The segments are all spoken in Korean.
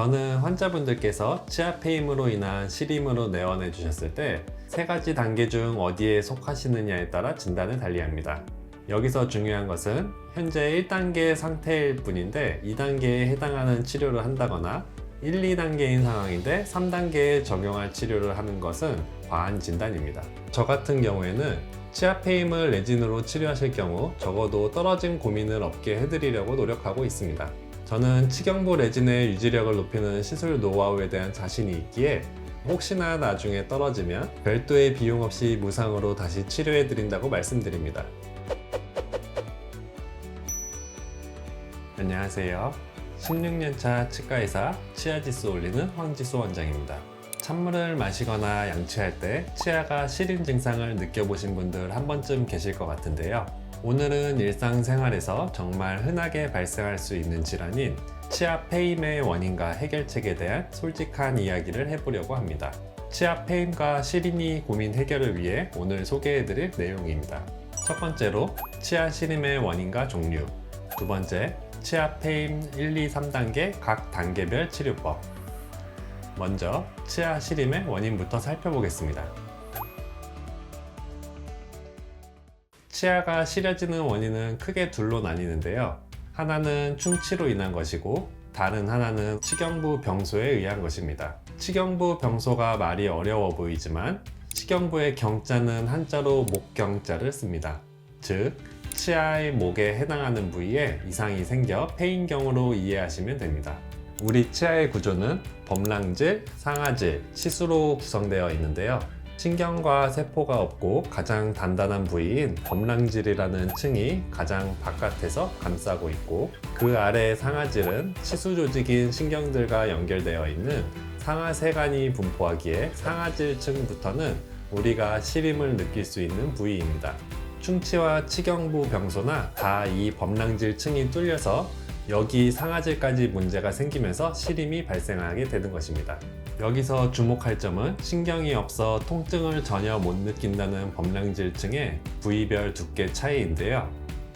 저는 환자분들께서 치아 페임으로 인한 시림으로 내원해 주셨을 때 세 가지 단계 중 어디에 속하시느냐에 따라 진단을 달리합니다. 여기서 중요한 것은 현재 1단계 상태일 뿐인데 2단계에 해당하는 치료를 한다거나 1, 2단계인 상황인데 3단계에 적용할 치료를 하는 것은 과한 진단입니다. 저 같은 경우에는 치아 페임을 레진으로 치료하실 경우 적어도 떨어진 고민을 없게 해드리려고 노력하고 있습니다. 저는 치경부 레진의 유지력을 높이는 시술 노하우에 대한 자신이 있기에 혹시나 나중에 떨어지면 별도의 비용 없이 무상으로 다시 치료해 드린다고 말씀드립니다. 안녕하세요. 16년차 치과의사 치아지수 올리는 황지수 원장입니다. 찬물을 마시거나 양치할 때 치아가 시린 증상을 느껴보신 분들 한 번쯤 계실 것 같은데요. 오늘은 일상생활에서 정말 흔하게 발생할 수 있는 질환인 치아 페임의 원인과 해결책에 대한 솔직한 이야기를 해보려고 합니다. 치아 페임과 시린이 고민 해결을 위해 오늘 소개해드릴 내용입니다. 첫 번째로 치아 시림의 원인과 종류. 두 번째, 치아 페임 1, 2, 3단계 각 단계별 치료법. 먼저 치아 시림의 원인부터 살펴보겠습니다. 치아가 시려지는 원인은 크게 둘로 나뉘는데요. 하나는 충치로 인한 것이고 다른 하나는 치경부 병소에 의한 것입니다. 치경부 병소가 말이 어려워 보이지만 치경부의 경자는 한자로 목경자를 씁니다. 즉 치아의 목에 해당하는 부위에 이상이 생겨 페인경으로 이해하시면 됩니다. 우리 치아의 구조는 범랑질, 상아질, 치수로 구성되어 있는데요. 신경과 세포가 없고 가장 단단한 부위인 범랑질이라는 층이 가장 바깥에서 감싸고 있고 그 아래 상아질은 치수 조직인 신경들과 연결되어 있는 상하세간이 분포하기에 상아질 층부터는 우리가 시림을 느낄 수 있는 부위입니다. 충치와 치경부 병소나 다 이 범랑질 층이 뚫려서 여기 상아질까지 문제가 생기면서 시림이 발생하게 되는 것입니다. 여기서 주목할 점은 신경이 없어 통증을 전혀 못 느낀다는 범랑질층의 부위별 두께 차이인데요.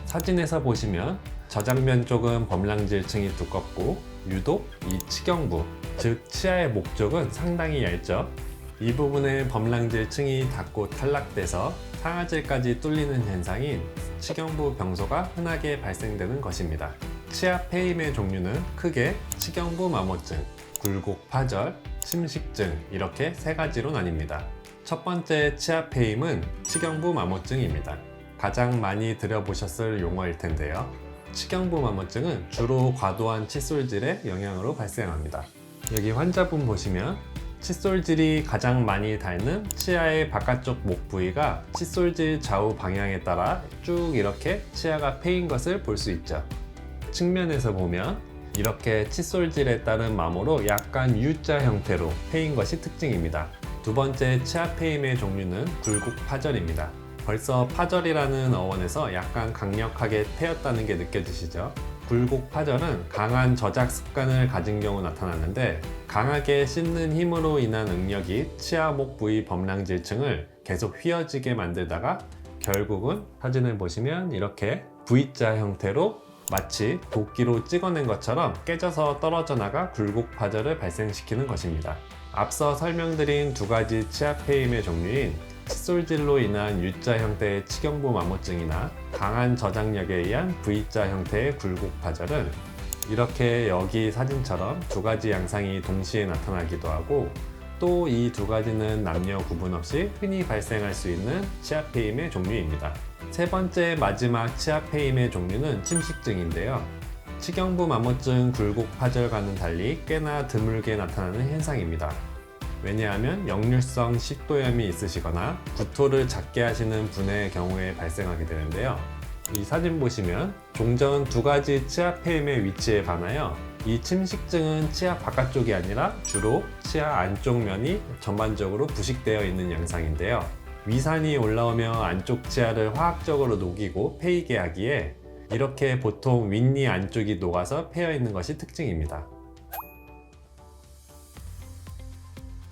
사진에서 보시면 저장면 쪽은 범랑질층이 두껍고 유독 이 치경부, 즉 치아의 목 쪽은 상당히 얇죠. 이 부분에 범랑질층이 닿고 탈락돼서 상아질까지 뚫리는 현상인 치경부 병소가 흔하게 발생되는 것입니다. 치아 페임의 종류는 크게 치경부 마모증, 굴곡 파절, 침식증 이렇게 세 가지로 나뉩니다. 첫 번째 치아 페임은 치경부 마모증입니다. 가장 많이 들어보셨을 용어일 텐데요. 치경부 마모증은 주로 과도한 칫솔질의 영향으로 발생합니다. 여기 환자분 보시면 칫솔질이 가장 많이 닳는 치아의 바깥쪽 목 부위가 칫솔질 좌우 방향에 따라 쭉 이렇게 치아가 패인 것을 볼 수 있죠. 측면에서 보면 이렇게 칫솔질에 따른 마모로 약간 U자 형태로 패인 것이 특징입니다. 두 번째 치아 페임의 종류는 굴곡 파절입니다. 벌써 파절이라는 어원에서 약간 강력하게 패였다는 게 느껴지시죠? 굴곡 파절은 강한 저작 습관을 가진 경우 나타나는데 강하게 씹는 힘으로 인한 응력이 치아 목 부위 범랑질층을 계속 휘어지게 만들다가 결국은 사진을 보시면 이렇게 V자 형태로 마치 도끼로 찍어낸 것처럼 깨져서 떨어져 나가 굴곡 파절을 발생시키는 것입니다. 앞서 설명드린 두 가지 치아 페임의 종류인 칫솔질로 인한 U자 형태의 치경부 마모증이나 강한 저장력에 의한 V자 형태의 굴곡 파절은 이렇게 여기 사진처럼 두 가지 양상이 동시에 나타나기도 하고 또 이 두 가지는 남녀 구분 없이 흔히 발생할 수 있는 치아 페임의 종류입니다. 세 번째 마지막 치아 페임의 종류는 침식증인데요. 치경부 마모증 굴곡 파절과는 달리 꽤나 드물게 나타나는 현상입니다. 왜냐하면 역류성 식도염이 있으시거나 구토를 작게 하시는 분의 경우에 발생하게 되는데요. 이 사진 보시면 종전 두 가지 치아 페임의 위치에 반하여 이 침식증은 치아 바깥쪽이 아니라 주로 치아 안쪽 면이 전반적으로 부식되어 있는 양상인데요. 위산이 올라오며 안쪽 치아를 화학적으로 녹이고 패이게 하기에 이렇게 보통 윗니 안쪽이 녹아서 패여 있는 것이 특징입니다.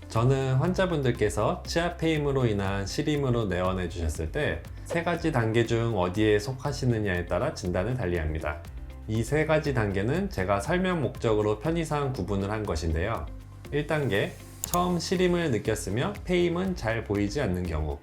저는 환자분들께서 치아 페임으로 인한 시림으로 내원해 주셨을 때 세 가지 단계 중 어디에 속하시느냐에 따라 진단을 달리합니다. 이 세 가지 단계는 제가 설명 목적으로 편의상 구분을 한 것인데요. 1단계, 처음 시림을 느꼈으며 페임은 잘 보이지 않는 경우.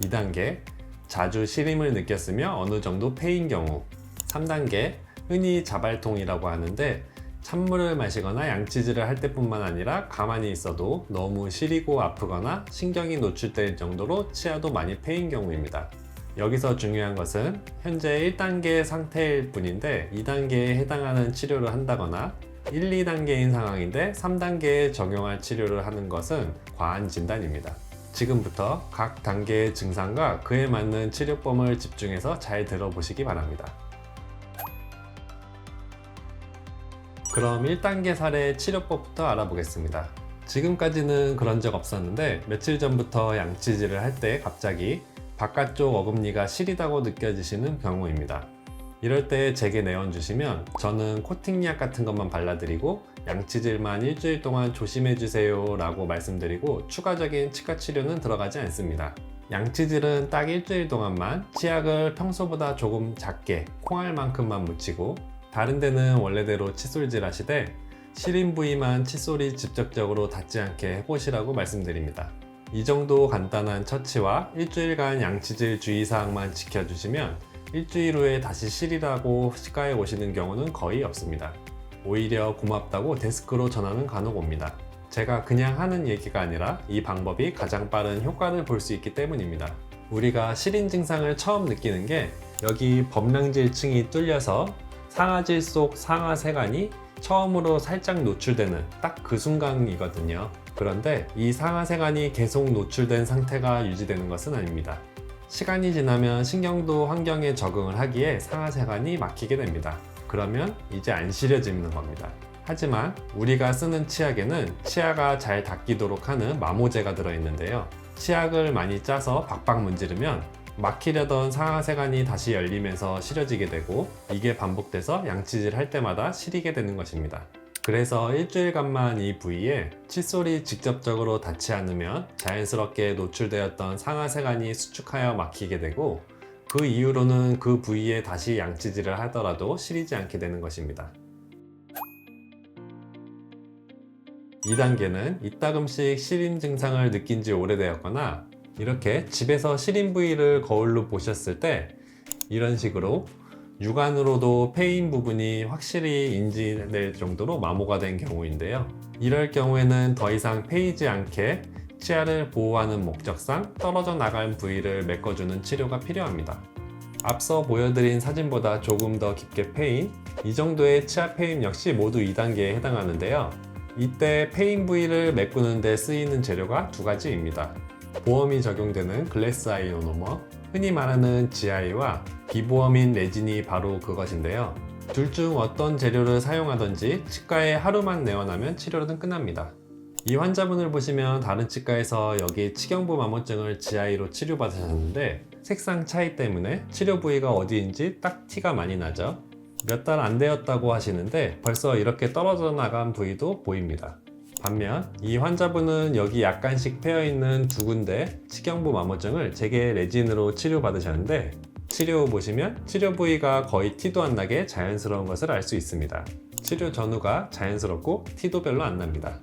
2단계, 자주 시림을 느꼈으며 어느 정도 페인 경우. 3단계, 흔히 자발통이라고 하는데 찬물을 마시거나 양치질을 할 때뿐만 아니라 가만히 있어도 너무 시리고 아프거나 신경이 노출될 정도로 치아도 많이 패인 경우입니다. 여기서 중요한 것은 현재 1단계 상태일 뿐인데 2단계에 해당하는 치료를 한다거나 1, 2단계인 상황인데 3단계에 적용할 치료를 하는 것은 과한 진단입니다. 지금부터 각 단계의 증상과 그에 맞는 치료법을 집중해서 잘 들어보시기 바랍니다. 그럼 1단계 사례 치료법부터 알아보겠습니다. 지금까지는 그런 적 없었는데 며칠 전부터 양치질을 할 때 갑자기 바깥쪽 어금니가 시리다고 느껴지시는 경우입니다. 이럴 때 제게 내어주시면 저는 코팅약 같은 것만 발라드리고 양치질만 일주일 동안 조심해주세요 라고 말씀드리고 추가적인 치과 치료는 들어가지 않습니다. 양치질은 딱 일주일 동안만 치약을 평소보다 조금 작게 콩알만큼만 묻히고 다른 데는 원래대로 칫솔질 하시되 시린 부위만 칫솔이 직접적으로 닿지 않게 해보시라고 말씀드립니다. 이 정도 간단한 처치와 일주일간 양치질 주의사항만 지켜주시면 일주일 후에 다시 시리라고 치과에 오시는 경우는 거의 없습니다. 오히려 고맙다고 데스크로 전화는 간혹 옵니다. 제가 그냥 하는 얘기가 아니라 이 방법이 가장 빠른 효과를 볼 수 있기 때문입니다. 우리가 시린 증상을 처음 느끼는 게 여기 범랑질층이 뚫려서 상아질 속 상하세관이 처음으로 살짝 노출되는 딱 그 순간이거든요. 그런데 이 상하세관이 계속 노출된 상태가 유지되는 것은 아닙니다. 시간이 지나면 신경도 환경에 적응을 하기에 상하세관이 막히게 됩니다. 그러면 이제 안 시려지는 겁니다. 하지만 우리가 쓰는 치약에는 치아가 잘 닦이도록 하는 마모제가 들어있는데요. 치약을 많이 짜서 박박 문지르면 막히려던 상하세관이 다시 열리면서 시려지게 되고 이게 반복돼서 양치질 할 때마다 시리게 되는 것입니다. 그래서 일주일간만 이 부위에 칫솔이 직접적으로 닿지 않으면 자연스럽게 노출되었던 상하세관이 수축하여 막히게 되고 그 이후로는 그 부위에 다시 양치질을 하더라도 시리지 않게 되는 것입니다. 2단계는 이따금씩 시림 증상을 느낀 지 오래되었거나 이렇게 집에서 시림 부위를 거울로 보셨을 때 이런 식으로 육안으로도 페인 부분이 확실히 인지될 정도로 마모가 된 경우인데요. 이럴 경우에는 더 이상 페이지 않게 치아를 보호하는 목적상 떨어져 나간 부위를 메꿔주는 치료가 필요합니다. 앞서 보여드린 사진보다 조금 더 깊게 페인, 이 정도의 치아 페인 역시 모두 2단계에 해당하는데요. 이때 페인 부위를 메꾸는 데 쓰이는 재료가 두 가지입니다. 보험이 적용되는 글래스 아이 오노머, 흔히 말하는 GI와 비보험인 레진이 바로 그것인데요. 둘 중 어떤 재료를 사용하든지 치과에 하루만 내원하면 치료는 끝납니다. 이 환자분을 보시면 다른 치과에서 여기 치경부 마모증을 GI로 치료받으셨는데 색상 차이 때문에 치료 부위가 어디인지 딱 티가 많이 나죠. 몇 달 안 되었다고 하시는데 벌써 이렇게 떨어져 나간 부위도 보입니다. 반면 이 환자분은 여기 약간씩 패여 있는 두 군데 치경부 마모증을 제게 레진으로 치료받으셨는데 치료 후 보시면 치료 부위가 거의 티도 안 나게 자연스러운 것을 알 수 있습니다. 치료 전후가 자연스럽고 티도 별로 안 납니다.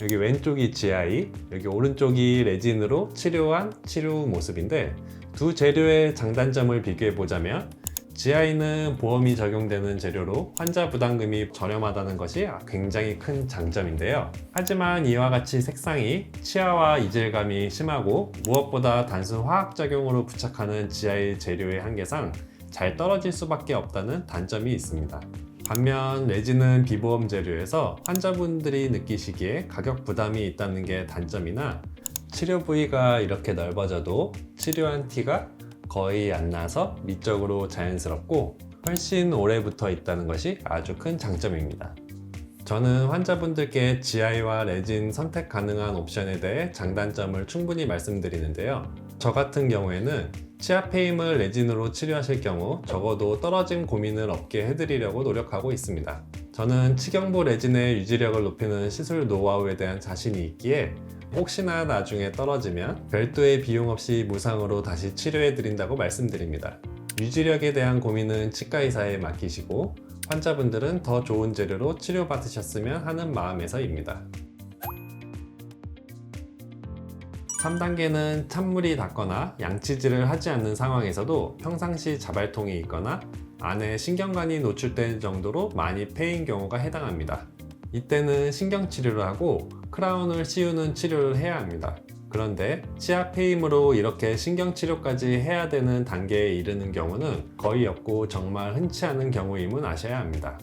여기 왼쪽이 GI, 여기 오른쪽이 레진으로 치료한 치료 후 모습인데 두 재료의 장단점을 비교해 보자면 GI는 보험이 적용되는 재료로 환자 부담금이 저렴하다는 것이 굉장히 큰 장점인데요. 하지만 이와 같이 색상이 치아와 이질감이 심하고 무엇보다 단순 화학 작용으로 부착하는 GI 재료의 한계상 잘 떨어질 수밖에 없다는 단점이 있습니다. 반면 레진은 비보험 재료에서 환자분들이 느끼시기에 가격 부담이 있다는 게 단점이나 치료 부위가 이렇게 넓어져도 치료한 티가 거의 안 나서 미적으로 자연스럽고 훨씬 오래 붙어 있다는 것이 아주 큰 장점입니다. 저는 환자분들께 GI와 레진 선택 가능한 옵션에 대해 장단점을 충분히 말씀드리는데요. 저 같은 경우에는 치아 페임을 레진으로 치료하실 경우 적어도 떨어짐 고민을 없게 해드리려고 노력하고 있습니다. 저는 치경부 레진의 유지력을 높이는 시술 노하우에 대한 자신이 있기에 혹시나 나중에 떨어지면 별도의 비용 없이 무상으로 다시 치료해 드린다고 말씀드립니다. 유지력에 대한 고민은 치과의사에 맡기시고 환자분들은 더 좋은 재료로 치료받으셨으면 하는 마음에서입니다. 3단계는 찬물이 닿거나 양치질을 하지 않는 상황에서도 평상시 자발통이 있거나 안에 신경관이 노출된 정도로 많이 패인 경우가 해당합니다. 이때는 신경치료를 하고 크라운을 씌우는 치료를 해야 합니다. 그런데 치아 페임으로 이렇게 신경치료까지 해야 되는 단계에 이르는 경우는 거의 없고 정말 흔치 않은 경우임은 아셔야 합니다.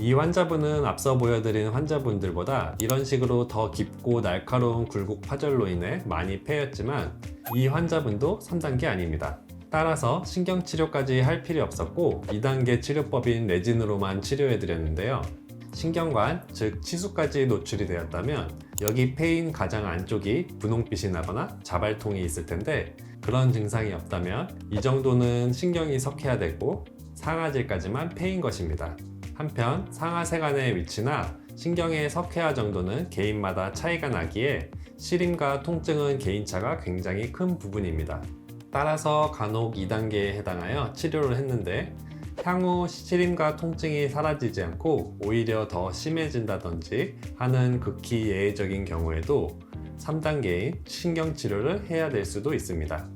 이 환자분은 앞서 보여드린 환자분들보다 이런 식으로 더 깊고 날카로운 굴곡 파절로 인해 많이 패였지만 이 환자분도 3단계 아닙니다. 따라서 신경치료까지 할 필요 없었고 2단계 치료법인 레진으로만 치료해드렸는데요. 신경관, 즉 치수까지 노출이 되었다면 여기 폐인 가장 안쪽이 분홍빛이 나거나 자발통이 있을 텐데 그런 증상이 없다면 이 정도는 신경이 석해야 되고 상아질까지만 폐인 것입니다. 한편 상하세간의 위치나 신경의 석회화 정도는 개인마다 차이가 나기에 시림과 통증은 개인차가 굉장히 큰 부분입니다. 따라서 간혹 2단계에 해당하여 치료를 했는데 향후 시림과 통증이 사라지지 않고 오히려 더 심해진다든지 하는 극히 예외적인 경우에도 3단계인 신경치료를 해야 될 수도 있습니다.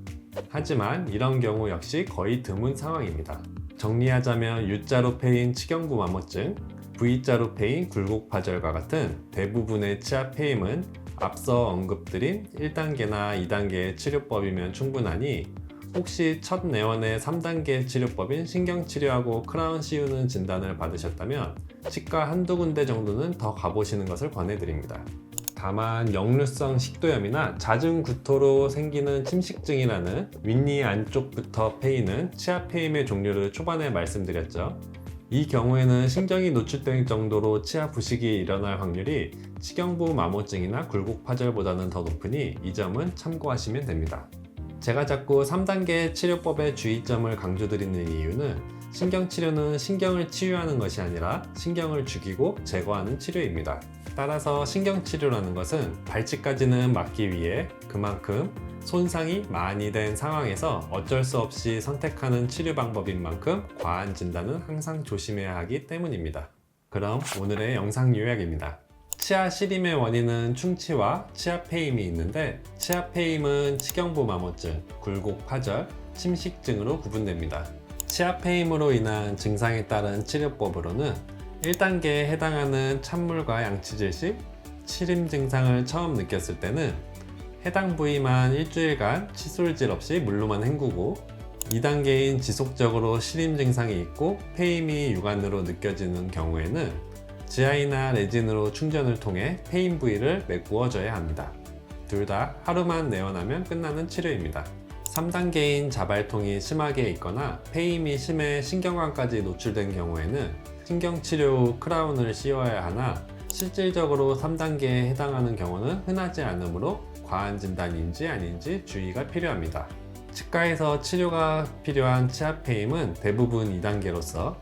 하지만 이런 경우 역시 거의 드문 상황입니다. 정리하자면 U자로 패인 치경부 마모증, V자로 패인 굴곡파절과 같은 대부분의 치아 패임은 앞서 언급드린 1단계나 2단계의 치료법이면 충분하니 혹시 첫 내원의 3단계 치료법인 신경치료하고 크라운 씌우는 진단을 받으셨다면 치과 한두 군데 정도는 더 가보시는 것을 권해드립니다. 다만 역류성 식도염이나 잦은 구토로 생기는 침식증이라는 윗니 안쪽부터 패이는 치아 패임의 종류를 초반에 말씀드렸죠. 이 경우에는 신경이 노출될 정도로 치아 부식이 일어날 확률이 치경부 마모증이나 굴곡 파절보다는 더 높으니 이 점은 참고하시면 됩니다. 제가 자꾸 3단계 치료법의 주의점을 강조드리는 이유는 신경치료는 신경을 치유하는 것이 아니라 신경을 죽이고 제거하는 치료입니다. 따라서 신경치료라는 것은 발치까지는 막기 위해 그만큼 손상이 많이 된 상황에서 어쩔 수 없이 선택하는 치료 방법인 만큼 과한 진단은 항상 조심해야 하기 때문입니다. 그럼 오늘의 영상 요약입니다. 치아 시림의 원인은 충치와 치아 페임이 있는데 치아 페임은 치경부 마모증, 굴곡 파절, 침식증으로 구분됩니다. 치아 페임으로 인한 증상에 따른 치료법으로는 1단계에 해당하는 찬물과 양치질 시 치림 증상을 처음 느꼈을 때는 해당 부위만 일주일간 칫솔질 없이 물로만 헹구고 2단계인 지속적으로 시림 증상이 있고 페임이 육안으로 느껴지는 경우에는 지하이나 레진으로 충전을 통해 페인 부위를 메꾸어줘야 합니다. 둘 다 하루만 내원하면 끝나는 치료입니다. 3단계인 자발통이 심하게 있거나 페임이 심해 신경관까지 노출된 경우에는 신경치료 후 크라운을 씌워야 하나 실질적으로 3단계에 해당하는 경우는 흔하지 않으므로 과한 진단인지 아닌지 주의가 필요합니다. 치과에서 치료가 필요한 치아 페임은 대부분 2단계로서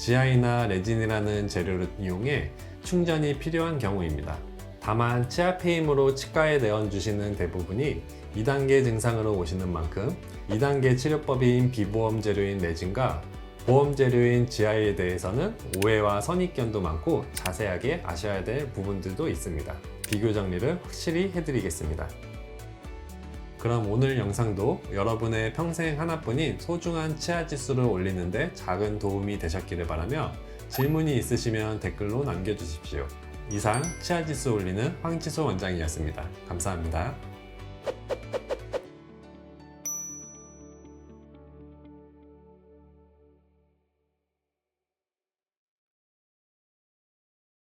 지하이나 레진이라는 재료를 이용해 충전이 필요한 경우입니다. 다만 치아 페임으로 치과에 내원 주시는 대부분이 2단계 증상으로 오시는 만큼 2단계 치료법인 비보험 재료인 레진과 보험 재료인 지하에 대해서는 오해와 선입견도 많고 자세하게 아셔야 될 부분들도 있습니다. 비교 정리를 확실히 해드리겠습니다. 그럼 오늘 영상도 여러분의 평생 하나뿐인 소중한 치아 지수를 올리는데 작은 도움이 되셨기를 바라며 질문이 있으시면 댓글로 남겨주십시오. 이상 치아 지수 올리는 황치소 원장이었습니다. 감사합니다.